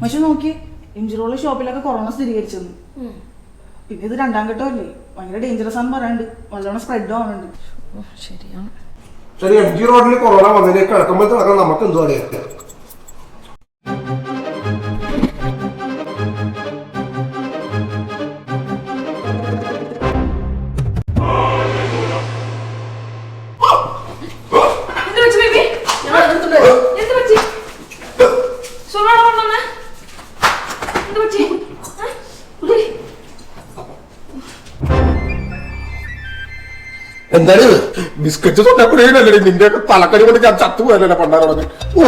പക്ഷെ നോക്കി. ഇഞ്ചിറോൾ ഷോപ്പിലൊക്കെ കൊറോണ സ്ഥിരീകരിച്ചെന്ന് പിന്നെ ഇത് രണ്ടാം ഘട്ടമല്ലേ? ഭയങ്കര ഡേഞ്ചറസ് ആണെന്ന് പറയാണ്ട്. നല്ലോണം സ്പ്രെഡ് ആവുന്നുണ്ട് ശരിയാണ്. ശരി എം ജി റോഡിൽ കൊറോണ വന്നതിന് കിടക്കുമ്പോൾ നടക്കാൻ നമുക്ക് എന്തോ അറിയാം എന്താണ് ബിസ്ക്കറ്റ് തൊട്ടപ്പോഴേ നിന്റെ തലക്കടി കൊണ്ട് ഞാൻ ചത്തു പോയല്ലേ പണ്ടാരോടൊക്കെ? ഓ.